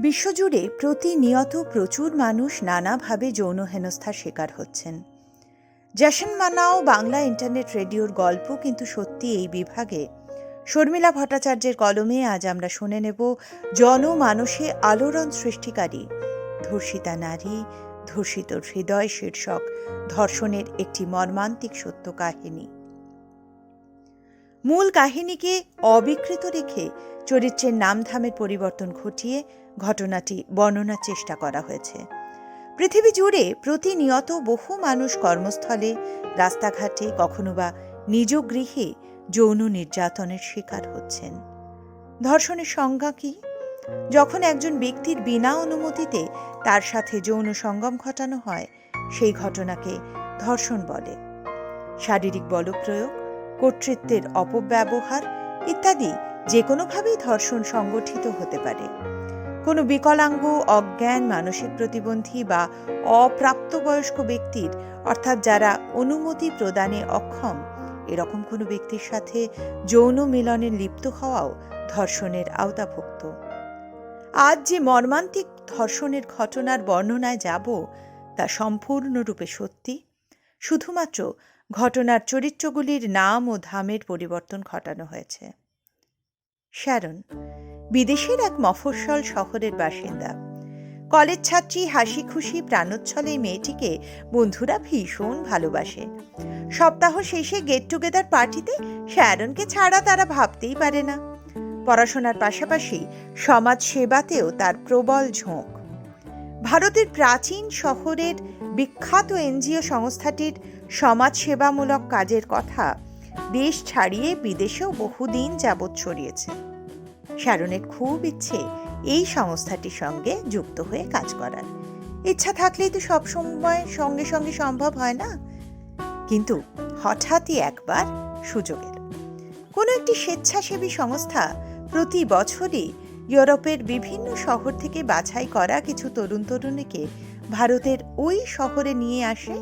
বিশ্বজুড়ে প্রতিনিয়ত প্রচুর মানুষ নানাভাবে যৌন হেনস্থার শিকার হচ্ছেন। জ্যাসন মানাও বাংলা ইন্টারনেট রেডিওর গল্প কিন্তু সত্যি এই বিভাগে। শর্মিলা ভট্টাচার্যের কলমে আজ আমরা শুনে নেব জনমানসে আলোড়ন সৃষ্টিকারী, ধর্ষিতা নারী, ধর্ষিত হৃদয় শীর্ষক, ধর্ষণের একটি মর্মান্তিক সত্য কাহিনী। মূল কাহিনীকে অবিকৃত রেখে চরিত্রের নামধামের পরিবর্তন ঘটিয়ে ঘটনাটি বর্ণনার চেষ্টা করা হয়েছে। পৃথিবী জুড়ে প্রতিনিয়ত বহু মানুষ কর্মস্থলে, রাস্তাঘাটে, কখনো বা নিজ গৃহে যৌন নির্যাতনের শিকার হচ্ছেন। ধর্ষণের সংজ্ঞা কি? যখন একজন ব্যক্তির বিনা অনুমতিতে তার সাথে যৌন সঙ্গম ঘটানো হয়, সেই ঘটনাকে ধর্ষণ বলে। শারীরিক বলপ্রয়োগ কর্তৃত্বের অপব্যবহার ইত্যাদি যে কোনোভাবেই ধর্ষণ সংগঠিত হতে পারে। কোনো বিকলাঙ্গ, অজ্ঞান মানসিক প্রতিবন্ধী বা অপ্রাপ্তবয়স্ক ব্যক্তির, অর্থাৎ যারা অনুমতি প্রদানে অক্ষম, এরকম কোনো ব্যক্তির সাথে যৌন মিলনে লিপ্ত হওয়াও ধর্ষণের আওতাভুক্ত। আজ যে মর্মান্তিক ধর্ষণের ঘটনার বর্ণনায় যাব, তা সম্পূর্ণরূপে সত্যি। শুধুমাত্র ঘটনার চরিত্রগুলির নাম ও ধামের পরিবর্তন ঘটানো হয়েছে। শ্যারন, বিদেশের এক মফস্বল শহরের বাসিন্দা। কলেজ ছাত্রী হাসি খুশি প্রাণোচ্ছলে মেয়েটিকে বন্ধুরা ভীষণ ভালোবাসে। সপ্তাহ শেষে গেট টুগেদার পার্টিতে শ্যারনকে ছাড়া তারা ভাবতেই পারে না। পড়াশোনার পাশাপাশি সমাজ সেবাতেও তার প্রবল ঝোঁক। ভারতের প্রাচীন শহরের বিখ্যাত এনজিও সংস্থাটির সমাজসেবামূলক কাজের কথা দেশ ছাড়িয়ে বিদেশেও বহুদিন যাবৎ ছড়িয়েছে। শারনের খুব ইচ্ছে এই সংস্থাটির সঙ্গে যুক্ত হয়ে কাজ করার। ইচ্ছা থাকলেই তো সব সময় সঙ্গে সঙ্গে সম্ভব হয় না? কিন্তু হঠাৎই একবার সুযোগ এলো। কোনো একটি স্বেচ্ছাসেবী সংস্থা প্রতি বছরই ইউরোপের বিভিন্ন শহর থেকে বাছাই করা কিছু তরুণ তরুণীকে ভারতের ওই শহরে নিয়ে আসে,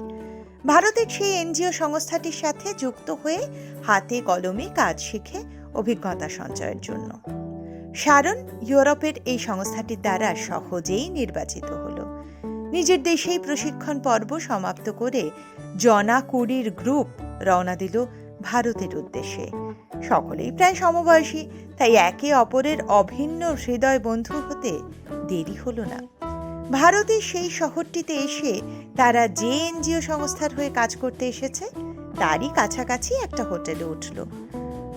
ভারতের সেই এনজিও সংস্থাটির সাথে যুক্ত হয়ে হাতে কলমে কাজ শিখে অভিজ্ঞতা সঞ্চয়ের জন্য। শারন ইউরোপের এই সংস্থাটির দ্বারা সহজেই নির্বাচিত হলো। নিজের দেশেই প্রশিক্ষণ পর্ব সমাপ্ত করে জনা কুড়ির গ্রুপ রওনা দিল ভারতের উদ্দেশ্যে। সকলেই প্রায় সমবয়সী, তাই একে অপরের অভিন্ন হৃদয় বন্ধু হতে দেরি হলো না। ভারতের সেই শহরটিতে এসে তারা যে এনজিও সংস্থার হয়ে কাজ করতে এসেছে, তারই কাছাকাছি একটা হোটেলে উঠল।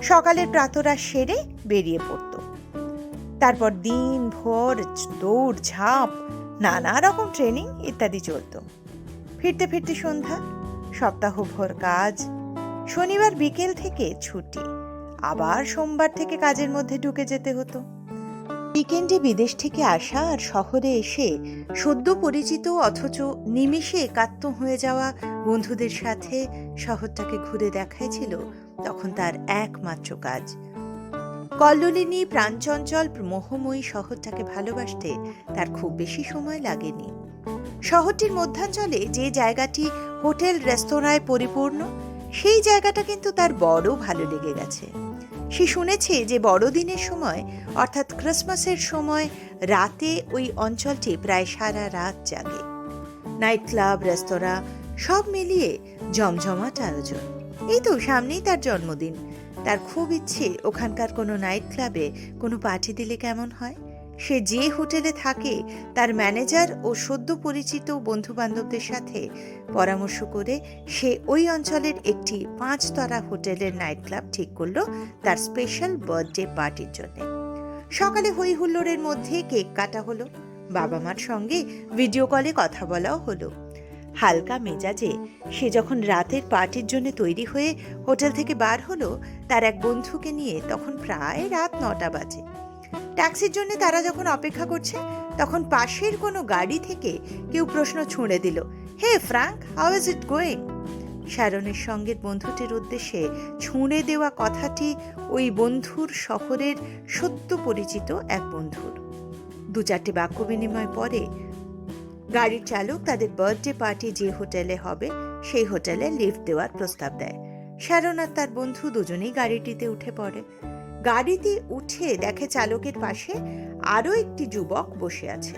সকালের প্রাতরা সেরে বেরিয়ে পড়তো। তারপর দিন ভোর দৌড়, ঝাঁপ, নানা রকম ট্রেনিং ইত্যাদি চলত। ফিরতে ফিরতে সন্ধ্যা সপ্তাহ সপ্তাহভর কাজ, শনিবার বিকেল থেকে ছুটি, আবার সোমবার থেকে কাজের মধ্যে ঢুকে যেতে হতো। উইকেন্ডে বিদেশ থেকে আসা আর শহরে এসে সদ্য পরিচিত অথচ নিমিষে একাত্ম হয়ে যাওয়া বন্ধুদের সাথে শহরটাকে ঘুরে দেখাই ছিল তখন তার একমাত্র কাজ। কল্লোলিনী প্রাণচঞ্চল মোহময়ী শহরটাকে ভালোবাসতে তার খুব বেশি সময় লাগেনি। শহরটির মধ্যাঞ্চলে যে জায়গাটি হোটেল রেস্তোরাঁয় পরিপূর্ণ, সেই জায়গাটা কিন্তু তার বড় ভালো লেগে গেছে। সে শুনেছে যে বড়দিনের সময়, অর্থাৎ ক্রিসমাসের সময়, রাতে ওই অঞ্চলটি প্রায় সারা রাত জাগে। নাইট ক্লাব, রেস্তোরাঁ, সব মিলিয়ে জমজমাট আয়োজন। এই তো সামনেই তার জন্মদিন। তার খুব ইচ্ছে, ওখানকার কোনো নাইট ক্লাবে কোনো পার্টি দিলে কেমন হয়? সে যে হোটেলে থাকে, তার ম্যানেজার ও সদ্য পরিচিত বন্ধু বান্ধবদের সাথে পরামর্শ করে সে ওই অঞ্চলের একটি পাঁচতলা হোটেলের নাইট ক্লাব ঠিক করল তার স্পেশাল বার্থডে পার্টির জন্য। সকালে হই হুল্লোড়ের মধ্যে কেক কাটা হলো। বাবা মার সঙ্গে ভিডিও কলে কথা বলাও হলো। হালকা মেজাজে সে যখন রাতের পার্টির জন্য তৈরি হয়ে হোটেল থেকে বার হলো, তার এক বন্ধুকে নিয়ে তখন প্রায় রাত নটা বাজে। ট্যাক্সির জন্য তারা যখন অপেক্ষা করছে, তখন পাশের কোনো গাড়ি থেকে কেউ প্রশ্ন ছুঁড়ে দিল, hey Frank, how is it going? শ্যারনের সঙ্গে বন্ধুটির উদ্দেশ্যে ছুঁড়ে দেওয়া কথাটি ওই বন্ধুর শহরের সত্য পরিচিত এক বন্ধুর। দু চারটি বাক্য বিনিময় পরে গাড়ির চালক তাদের বার্থডে পার্টি যে হোটেলে হবে, সেই হোটেলে লিফট দেওয়ার প্রস্তাব দেয়। শ্যারন আর তার বন্ধু দুজনেই গাড়িটিতে উঠে পড়ে। গাড়িতে উঠে দেখে চালকের পাশে আরও একটি যুবক বসে আছে।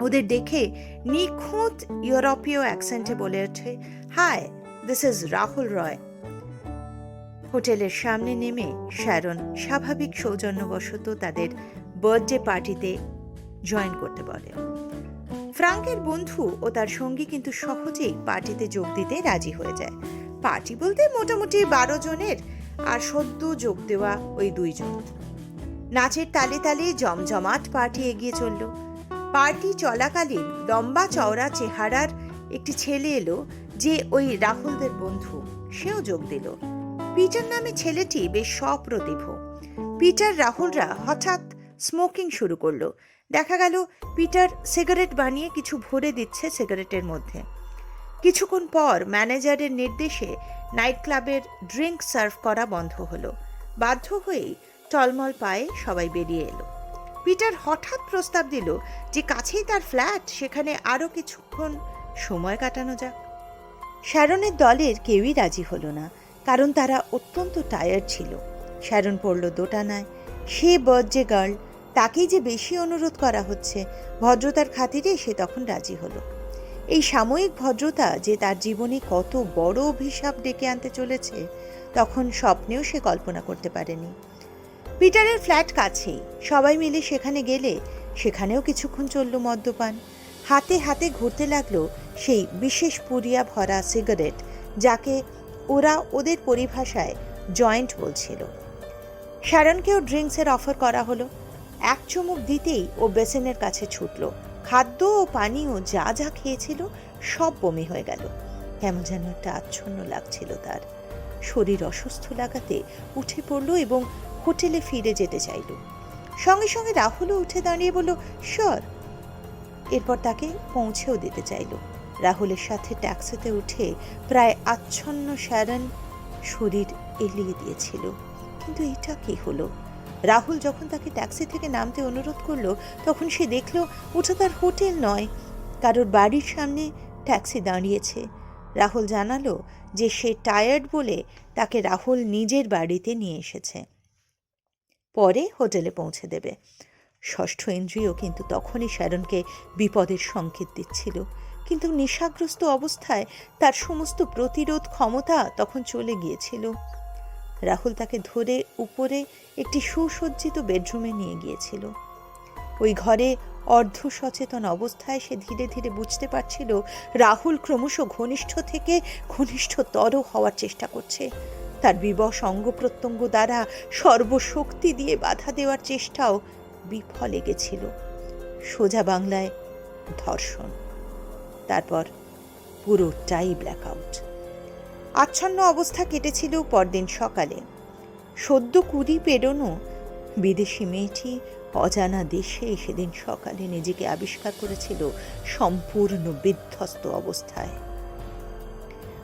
ওদের দেখে নিখুঁত ইউরোপীয় অ্যাকসেন্টে বলে ওঠে, hi this is Rahul Roy. হোটেলের সামনে নেমে শ্যারন স্বাভাবিক সৌজন্যবশত তাদের বার্থডে পার্টিতে জয়েন করতে বলে। ফ্রাঙ্কের বন্ধু ও তার সঙ্গী কিন্তু সহজেই পার্টিতে যোগ দিতে রাজি হয়ে যায়। পার্টি বলতে মোটামুটি বারো জনের আর সদ্য যোগ দেওয়া ওই দুইজন। নাচের তালে তালে জমজমাট পার্টি এগিয়ে চলল। পার্টি চলাকালীন লম্বা চওড়া চেহারার একটি ছেলে এলো যে ওই রাহুলদের বন্ধু। সেও যোগ দিল। পিটার নামে ছেলেটি বেশ সপ্রতিভ। পিটার, রাহুলরা হঠাৎ স্মোকিং শুরু করল। দেখা গেল পিটার সিগারেট বানিয়ে কিছু ভরে দিচ্ছে সিগারেটের মধ্যে। কিছুক্ষণ পর ম্যানেজারের নির্দেশে নাইট ক্লাবের ড্রিঙ্ক সার্ভ করা বন্ধ হলো। বাধ্য হয়েই টলমল পায়ে সবাই বেরিয়ে এলো। পিটার হঠাৎ প্রস্তাব দিল যে কাছেই তার ফ্ল্যাট, সেখানে আরও কিছুক্ষণ সময় কাটানো যাক। শ্যারনের দলের কেউই রাজি হলো না, কারণ তারা অত্যন্ত টায়ার্ড ছিল। শ্যারন পড়ল দোটানায়, সে বার্থডে গার্ল, তাকেই যে বেশি অনুরোধ করা হচ্ছে, ভদ্রতার খাতিরে সে তখন রাজি হলো। এই সাময়িক ভদ্রতা যে তার জীবনে কত বড় অভিশাপ ডেকে আনতে চলেছে, তখন স্বপ্নেও সে কল্পনা করতে পারেনি। পিটারের ফ্ল্যাট কাছেই, সবাই মিলে সেখানে গেলে সেখানেও কিছুক্ষণ চলল মদ্যপান। হাতে হাতে ঘুরতে লাগল সেই বিশেষ পুরিয়া ভরা সিগারেট, যাকে ওরা ওদের পরিভাষায় জয়েন্ট বলছিল। শ্যারনকেও ড্রিঙ্কসের অফার করা হলো। এক চুমুক দিতেই ও বেসিনের কাছে ছুটল। খাদ্য ও পানীয় যা যা খেয়েছিল সব বমি হয়ে গেল। কেমন যেন একটা আচ্ছন্ন লাগছিল তার। শরীর অসুস্থ লাগাতে উঠে পড়ল এবং হোটেলে ফিরে যেতে চাইল। সঙ্গে সঙ্গে রাহুলও উঠে দাঁড়িয়ে বলল শর এরপর তাকে পৌঁছেও দিতে চাইল। রাহুলের সাথে ট্যাক্সিতে উঠে প্রায় আচ্ছন্ন শ্যারন শরীর এলিয়ে দিয়েছিল। কিন্তু এটা কি হলো? রাহুল যখন তাকে ট্যাক্সি থেকে নামতে অনুরোধ করল, তখন সে দেখল, ওটা তার হোটেল নয়। কারোর বাড়ির সামনে ট্যাক্সি দাঁড়িয়েছে। রাহুল জানালো যে সে টায়ার্ড বলে তাকে রাহুল নিজের বাড়িতে নিয়ে এসেছে। পরে হোটেলে পৌঁছে দেবে। ষষ্ঠ ইন্দ্রিয় কিন্তু তখনই শ্যারনকে বিপদের সংকেত দিচ্ছিল। কিন্তু নেশাগ্রস্ত অবস্থায় তার সমস্ত প্রতিরোধ ক্ষমতা তখন চলে গিয়েছিল। রাহুল তাকে ধরে উপরে একটি সুসজ্জিত বেডরুমে নিয়ে গিয়েছিল। ওই ঘরে অর্ধ সচেতন অবস্থায় সে ধীরে ধীরে বুঝতে পারছিল রাহুল ক্রমশ ঘনিষ্ঠ থেকে ঘনিষ্ঠতর হওয়ার চেষ্টা করছে। তার বিবশ অঙ্গ প্রত্যঙ্গ দ্বারা সর্বশক্তি দিয়ে বাধা দেওয়ার চেষ্টাও বিফলে গেছিল। সোজা বাংলায় ধর্ষণ, তারপর পুরোটাই ব্ল্যাকআউট আচ্ছন্ন অবস্থা কেটেছিল পরদিন সকালে। সদ্য কুড়ি পেরোনো বিদেশি মেয়েটি অজানা দেশে সেদিন সকালে নিজেকে আবিষ্কার করেছিল সম্পূর্ণ বিধ্বস্ত অবস্থায়।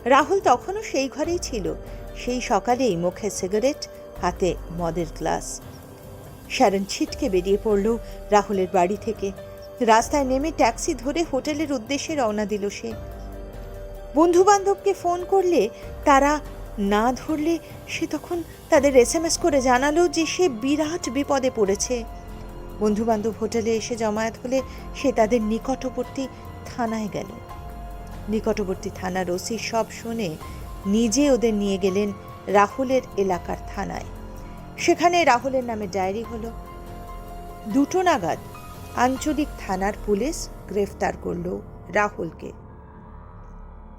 রাহুল তখনও সেই ঘরেই ছিল। সেই সকালেই মুখে সিগারেট, হাতে মদের গ্লাস। শ্যারন ছিটকে বেরিয়ে পড়ল রাহুলের বাড়ি থেকে। রাস্তায় নেমে ট্যাক্সি ধরে হোটেলের উদ্দেশ্যে রওনা দিল সে। বন্ধু বান্ধবকে ফোন করলে তারা না ধরলে সে তখন তাদের এস এম এস করে জানালো যে সে বিরাট বিপদে পড়েছে। বন্ধু বান্ধব হোটেলে এসে জমায়েত হলে সে তাদের নিকটবর্তী থানায় গেল। নিকটবর্তী থানার ওসি সব শুনে নিজে ওদের নিয়ে গেলেন রাহুলের এলাকার থানায়। সেখানে রাহুলের নামে ডায়েরি হলো, দুটো নাগাদ আঞ্চলিক থানার পুলিশ গ্রেফতার করল রাহুলকে।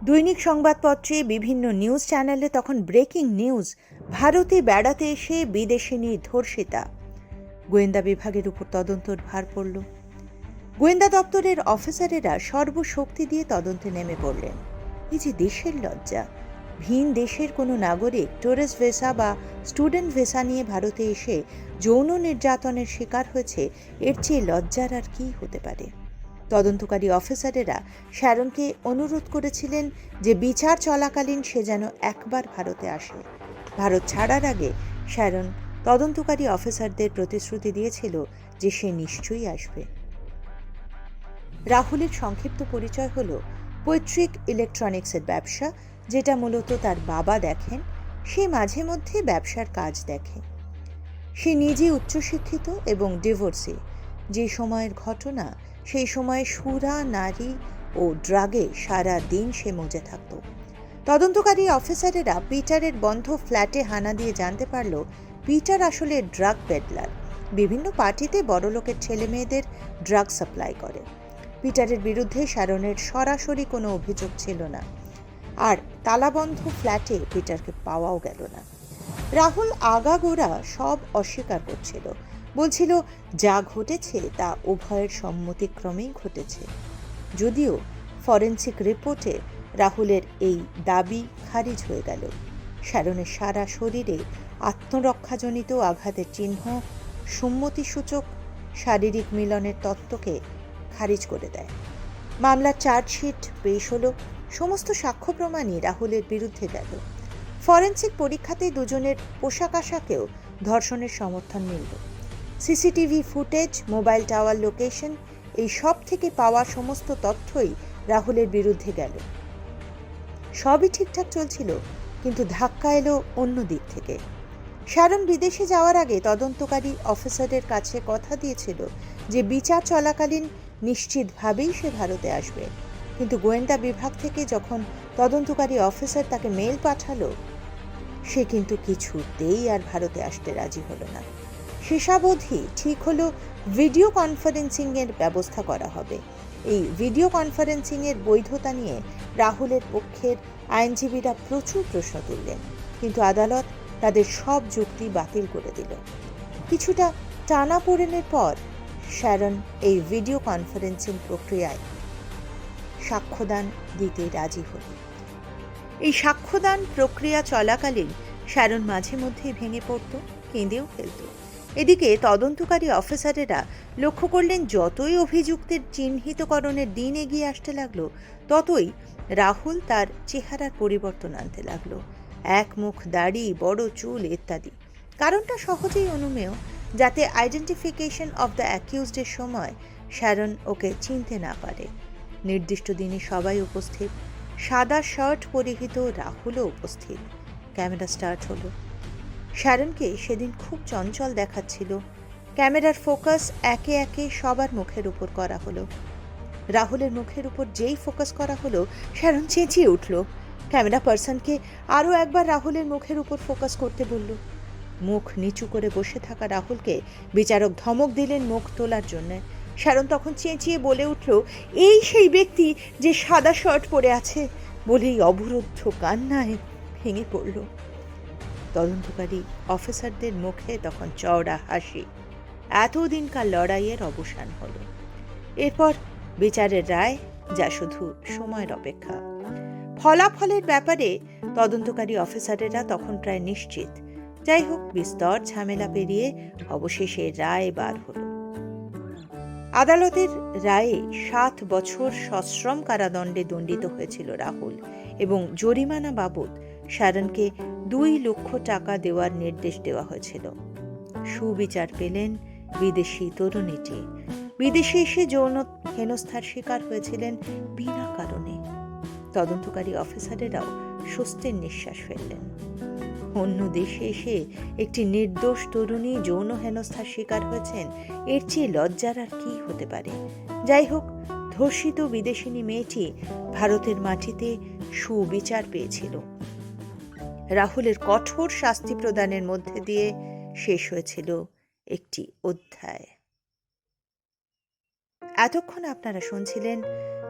দৈনিক সংবাদপত্রে বিভিন্ন নিউজ চ্যানেলে তখন ব্রেকিং নিউজ, ভারতে বেড়াতে এসে বিদেশিনী ধর্ষিতা। গোয়েন্দা বিভাগের উপর তদন্তর ভার পড়ল। গোয়েন্দা দপ্তরের অফিসারেরা সর্বশক্তি দিয়ে তদন্তে নেমে পড়লেন। এই যে দেশের লজ্জা, ভিন দেশের কোনো নাগরিক টুরিস্ট ভিসা বা স্টুডেন্ট ভিসা নিয়ে ভারতে এসে যৌন নির্যাতনের শিকার হয়েছে, এর চেয়ে লজ্জার আর কী হতে পারে? তদন্তকারী অফিসারেরা শ্যারনকে অনুরোধ করেছিলেন যে বিচার চলাকালীন সে যেন একবার ভারতে আসে। ভারত ছাড়ার আগে শ্যারন তদন্তকারী অফিসারদের প্রতিশ্রুতি দিয়েছিল যে সে নিশ্চয়ই আসবে। রাহুলের সংক্ষিপ্ত পরিচয় হল পৈতৃক ইলেকট্রনিক্সের ব্যবসা, যেটা মূলত তার বাবা দেখেন, সে মাঝে মধ্যে ব্যবসার কাজ দেখে। সে নিজে উচ্চশিক্ষিত এবং ডিভোর্সি। যে সময়ের ঘটনা সেই সময়ে সুরা, নারী ও ড্রাগে সারা দিন সে মজে থাকত। তদন্তকারী অফিসারেরা পিটারের বন্ধ ফ্ল্যাটে হানা দিয়ে জানতে পারল পিটার আসলে ড্রাগ পেডলার। বিভিন্ন পার্টিতে বড়লোকের ছেলে মেয়েদের ড্রাগ সাপ্লাই করে। পিটারের বিরুদ্ধে শারনের সরাসরি কোনো অভিযোগ ছিল না। আর তালাবন্ধ ফ্ল্যাটে পিটারকে পাওয়াও গেল না। রাহুল আগাগোড়া সব অস্বীকার করছিল। বলছিল, যা ঘটেছে তা উভয়ের সম্মতিক্রমেই ঘটেছে। যদিও ফরেন্সিক রিপোর্টে রাহুলের এই দাবি খারিজ হয়ে গেল। শারনের সারা শরীরে আত্মরক্ষাজনিত আঘাতের চিহ্ন, সম্মতিসূচক শারীরিক মিলনের তত্ত্বকে খারিজ করে দেয়। মামলার চার্জশিট পেশ হলো, সমস্ত সাক্ষ্য প্রমাণই রাহুলের বিরুদ্ধে গেল। ফরেন্সিক পরীক্ষাতে দুজনের পোশাক আশাকেও ধর্ষণের সমর্থন মিলল। CCTV footage, mobile tower location, এই সব থেকে পাওয়া সমস্ত তথ্যই রাহুলের বিরুদ্ধে গেল। সবই ঠিকঠাক চলছিল, কিন্তু ধাক্কা এলো অন্য দিক থেকে। শারন বিদেশে যাওয়ার আগে তদন্তকারী অফিসারের কাছে কথা দিয়েছিল যে বিচার চলাকালীন নিশ্চিতভাবেই সে ভারতে আসবে। কিন্তু গোয়েন্দা বিভাগ থেকে যখন তদন্তকারী অফিসার তাকে মেল পাঠালো, সে কিন্তু কিছুতেই আর ভারতে আসতে রাজি হলো না। শেষাবধি ঠিক হলো ভিডিও কনফারেন্সিংয়ের ব্যবস্থা করা হবে। এই ভিডিও কনফারেন্সিংয়ের বৈধতা নিয়ে রাহুলের পক্ষের আইনজীবীরা প্রচুর প্রশ্ন তুললেন, কিন্তু আদালত তাদের সব যুক্তি বাতিল করে দিল। কিছুটা টানা পড়েনের পর শ্যারন এই ভিডিও কনফারেন্সিং প্রক্রিয়ায় সাক্ষ্যদান দিতে রাজি হল। এই সাক্ষ্যদান প্রক্রিয়া চলাকালীন শ্যারন মাঝে মধ্যেই ভেঙে পড়ত, কেঁদেও ফেলত। এদিকে তদন্তকারী অফিসারেরা লক্ষ্য করলেন, যতই অভিযুক্তের চিহ্নিতকরণের দিন এগিয়ে আসতে লাগল, ততই রাহুল তার চেহারার পরিবর্তন আনতে লাগল। এক মুখ দাড়ি, বড় চুল ইত্যাদি। কারণটা সহজেই অনুমেয়, যাতে আইডেন্টিফিকেশন অব দ্য অ্যাকিউজডের সময় শ্যারন ওকে চিনতে না পারে। নির্দিষ্ট দিনে সবাই উপস্থিত, সাদা শার্ট পরিহিত রাহুলও উপস্থিত। ক্যামেরা স্টার্ট হলো। শ্যারনকে সেদিন খুব চঞ্চল দেখাচ্ছিল। ক্যামেরার ফোকাস একে একে সবার মুখের উপর করা হলো। রাহুলের মুখের উপর যেই ফোকাস করা হলো, শ্যারন চেঁচিয়ে উঠল। ক্যামেরা পার্সনকে আরও একবার রাহুলের মুখের উপর ফোকাস করতে বলল, মুখ নিচু করে বসে থাকা রাহুলকে বিচারক ধমক দিলেন মুখ তোলার জন্য শ্যারন তখন চেঁচিয়ে বলে উঠল, এই সেই ব্যক্তি যে সাদা শার্ট পরে আছে, বলেই অবরুদ্ধ কান্নায় ভেঙে পড়ল। তদন্তকারী অফিসারদের মুখে তখন চওড়া হাসি। এতদিনকার লড়াইয়ের অবসান হলো। এরপর বিচারের রায়, যা শুধু সময়ের অপেক্ষা। ফলাফলের ব্যাপারে তদন্তকারী অফিসারেরা তখন প্রায় নিশ্চিত। যাই হোক, বিস্তর ঝামেলা পেরিয়ে অবশেষে রায় বার হল। আদালতের রায়ে সাত বছর সশ্রম কারাদণ্ডে দণ্ডিত হয়েছিল রাহুল এবং জরিমানা বাবদ শারনকে দুই লক্ষ টাকা দেওয়ার নির্দেশ দেওয়া হয়েছিল। সুবিচার পেলেন বিদেশি তরুণীটি। বিদেশে এসে যৌন হেনস্থার শিকার হয়েছিলেন বিনা কারণে। তদন্তকারী অফিসারেরাও স্বস্তির নিঃশ্বাস ফেললেন। অন্য দেশে এসে একটি নির্দোষ তরুণী যৌন হেনস্থার শিকার হয়েছেন, এর চেয়ে লজ্জার আর কি হতে পারে? যাই হোক, ধর্ষিত বিদেশিনী মেয়েটি ভারতের মাটিতে সুবিচার পেয়েছিল। রাহুলের কঠোর শাস্তি প্রদানের মধ্যে দিয়ে শেষ হয়েছিল একটি অধ্যায়। এতক্ষণ আপনারা শুনছিলেন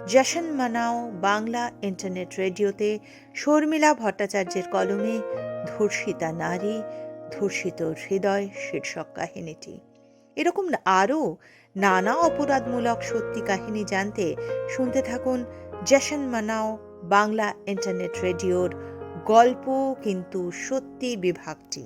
জশন মানাও বাংলা ইন্টারনেট রেডিওতে শর্মিলা ভট্টাচার্যের কলমে ধর্ষিতা নারী, ধর্ষিত হৃদয় শীর্ষক কাহিনীটি। এরকম আরও নানা অপরাধমূলক সত্যি কাহিনী জানতে শুনতে থাকুন জশন মানাও বাংলা ইন্টারনেট রেডিওর গল্প কিন্তু সত্যি বিভাগটি।